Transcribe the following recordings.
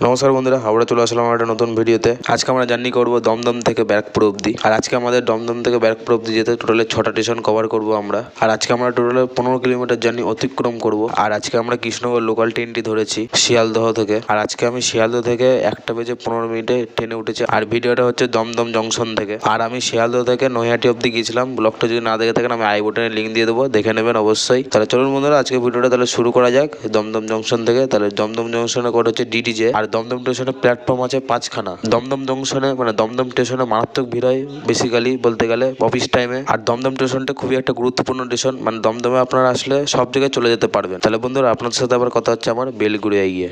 নমস্কার বন্ধুরা হাওড়া চলে আসলাম একটা নতুন ভিডিওতে। আজকে আমরা জার্নি করব দমদম থেকে ব্যারাকপুর অবধি। আর আজকে আমাদের দমদম থেকে ব্যারাকপুর অবধি যেতে টোটালে ছটা স্টেশন কভার করব আমরা। আর আজকে আমরা টোটালে পনেরো কিলোমিটার জার্নি অতিক্রম করব। আর আজকে আমরা কৃষ্ণগড় লোকাল ট্রেনটি ধরেছি শিয়ালদহ থেকে। আর আজকে আমি শিয়ালদহ থেকে একটা বেজে পনেরো মিনিটে ট্রেনে উঠেছি। আর ভিডিওটা হচ্ছে দমদম জংশন থেকে। আর আমি শিয়ালদহ থেকে নৈহাটি অবধি গিয়েছিলাম। ব্লগটা যদি না দেখে থাকেন, আমি আই বোটানে লিঙ্ক দিয়ে দেবো। দেখে নেবেন অবশ্যই। তাহলে চলুন বন্ধুরা, আজকে ভিডিওটা তাহলে শুরু করা যাক দমদম জংশন থেকে। তাহলে দমদম জংশনে করে হচ্ছে ডিডিজে আর দমদম স্টেশনে প্ল্যাটফর্ম আছে পাঁচখানা। দমদম জংশনে মানে দমদম স্টেশনে মারাত্মক ভিড় হয় বেসিক্যালি বলতে গেলে অফিস টাইমে আর দমদম স্টেশনটা খুবই একটা গুরুত্বপূর্ণ স্টেশন মানে দমদমে আপনারা আসলে সব জায়গায় চলে যেতে পারবেন। তাহলে বন্ধুরা, আপনাদের সাথে আবার কথা হচ্ছে আমার বেলগুড়িয়ায় গিয়ে।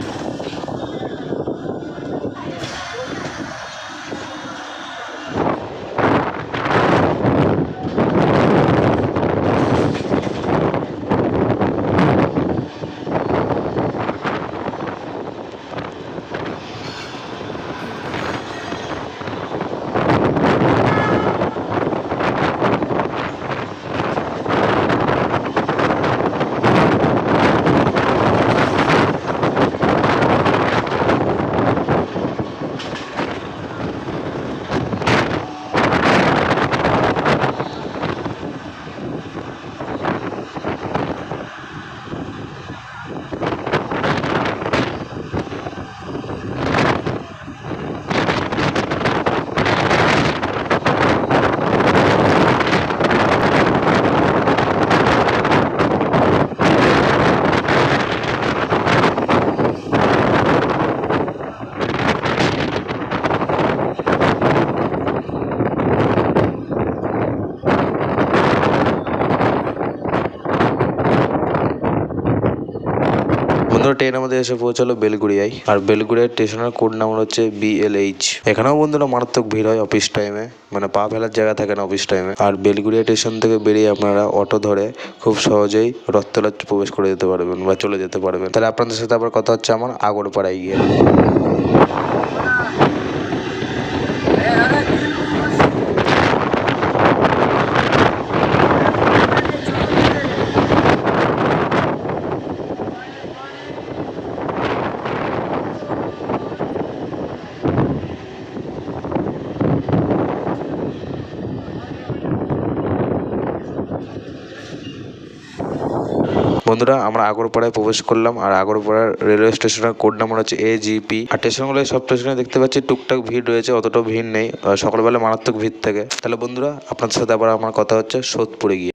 ট্রেন আমাদের এসে পৌঁছালো বেলগুড়িয়ায়। আর বেলগুড়িয়া স্টেশনের কোড নাম্বার হচ্ছে বিএলএইচ এখানেও বন্ধুরা মারাত্মক ভিড় হয় অফিস টাইমে মানে পা ফেলার জায়গা থাকে না অফিস টাইমে আর বেলগুড়িয়া স্টেশন থেকে বেরিয়ে আপনারা অটো ধরে খুব সহজেই রথতলা প্রবেশ করে যেতে পারবেন বা চলে যেতে পারবেন। তাহলে আপনাদের সাথে আবার কথা হচ্ছে আমার আগরপাড়ায় গিয়ে। বন্ধুরা, আমরা আগরপাড়ায় প্রবেশ করলাম আর আগরপাড়ার রেলওয়ে স্টেশনের কোড নাম্বার হচ্ছে এ এজিপি আর স্টেশনগুলো সব স্টেশনে দেখতে পাচ্ছি টুকটাক ভিড় রয়েছে, অতটাও ভিড় নেই সকালবেলা মারাত্মক ভিড় থাকে। তাহলে বন্ধুরা, আপনাদের সাথে আবার আমার কথা হচ্ছে সোদপুরে গিয়ে।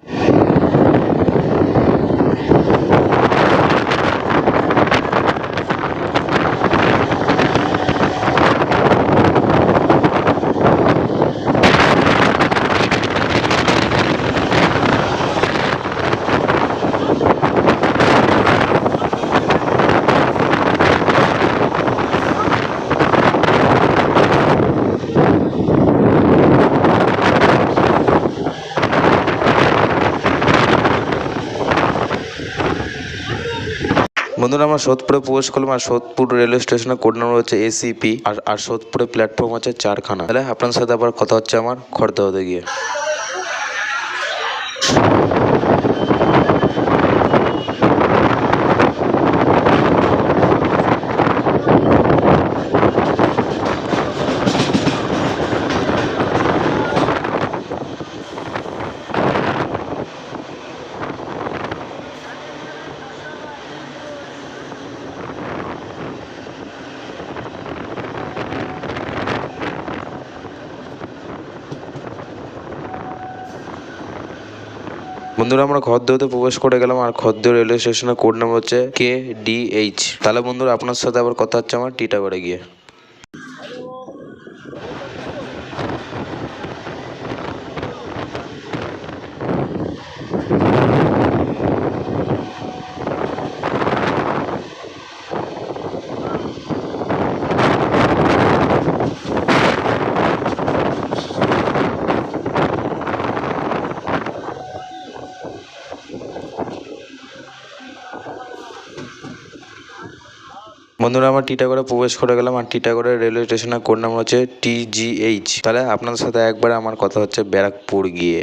বন্ধুরা, আমরা সোদপুরে প্রবেশ করলাম আর সোদপুর রেলওয়ে স্টেশনের কোড নাম্বার হচ্ছে এসিপি আর আর সোদপুরে প্ল্যাটফর্ম আছে চারখানা। তাহলে আপনার সাথে আবার কথা হচ্ছে আমার খড়দাহতে গিয়ে। বন্ধুরা, আমরা খদ্দেওতে প্রবেশ করে গেলাম আর খদ্দেও রেলওয়ে স্টেশনের কোড নাম্বার হচ্ছে কে ডি এইচ তাহলে বন্ধুরা, আপনার সাথে আবার কথা হচ্ছে আমার টিটাগড়ে গিয়ে। বন্ধুরা, আমার টিটাগড়ে প্রবেশ করে গেলাম আর টিটাগড়ের রেলওয়ে স্টেশনের কোড নাম হচ্ছে টিজিএইচ তাহলে আপনাদের সাথে একবার আমার কথা হচ্ছে ব্যারাকপুর গিয়ে।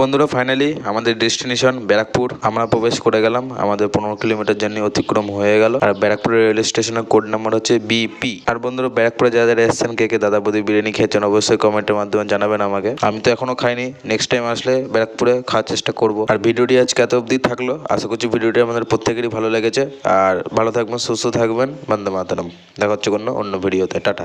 বন্ধুরা ফাইনালি আমাদের ডেস্টিনেশন ব্যারাকপুর। আমরা প্রবেশ করে গেলাম। আমাদের পনেরো কিলোমিটার জার্নি অতিক্রম হয়ে গেল। আর ব্যারাকপুর রেল স্টেশনের কোড নাম্বার হচ্ছে বিপি আর বন্ধুরা, ব্যারাকপুরে যারা যারা এসছেন, কে কে দাদা বৌদি বিরিয়ানি খেয়েছেন, অবশ্যই কমেন্টের মাধ্যমে জানাবেন আমাকে। আমি তো এখনও খাইনি। নেক্সট টাইম আসলে ব্যারাকপুরে খাওয়ার চেষ্টা করব। আর ভিডিওটি আজকে এত অবধি থাকল। আশা করছি ভিডিওটি আমাদের প্রত্যেকেরই ভালো লেগেছে। আর ভালো থাকবেন, সুস্থ থাকবেন। বন্দে মাতারাম। দেখা হচ্ছে কোনো অন্য ভিডিওতে। টাটা।